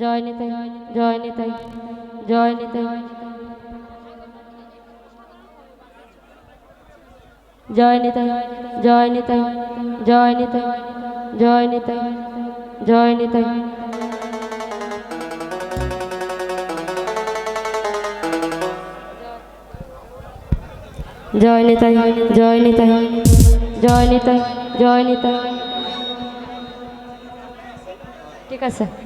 জয় নিতাই জয় নিতাই জয় নিতাই। জয় নিতাই জয় নিতাই জয় নিতাই জয় নিতাই জয় নিতাই। জয় নিতাই জয় নিতাই জয় নিতাই জয় নিতাই। ঠিক আছে।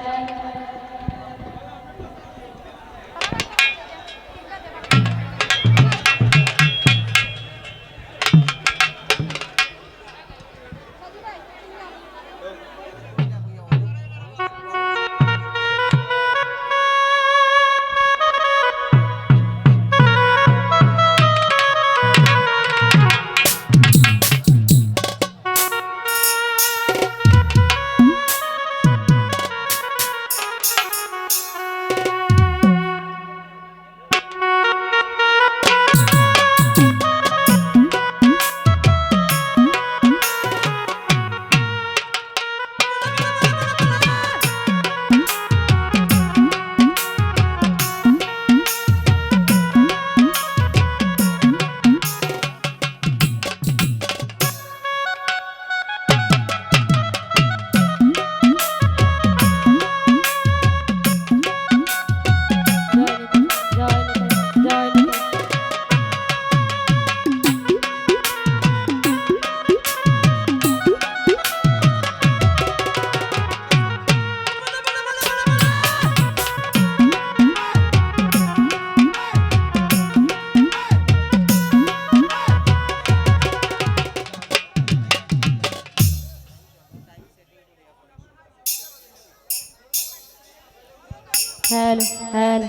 Hello hello.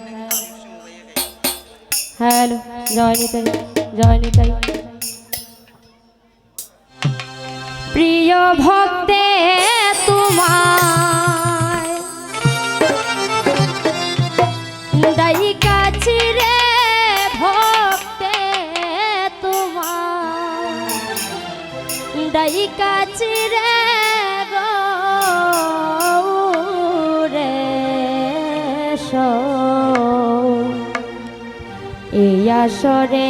Hello জয় নিতাই প্রিয় ভক্তে হাসরে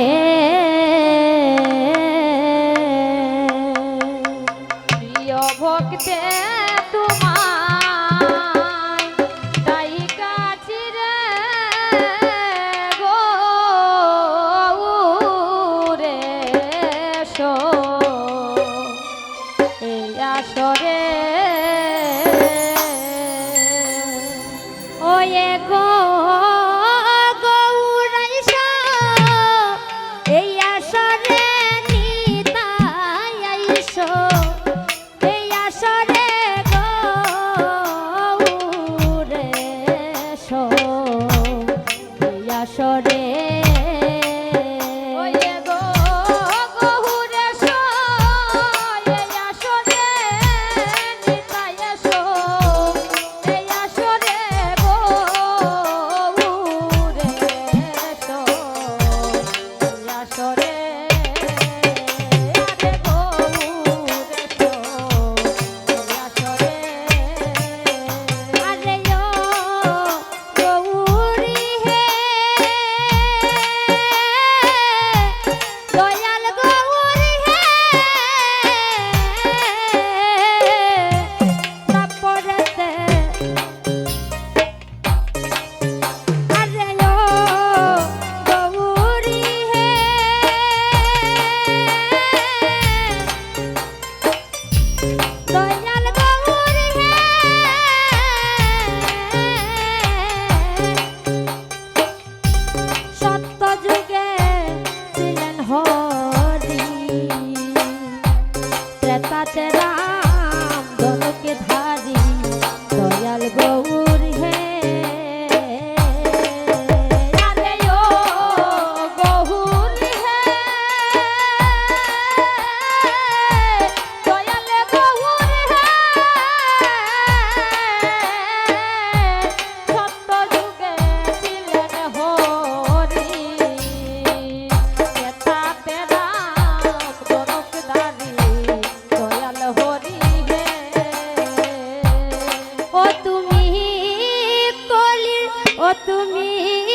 oh. তুমি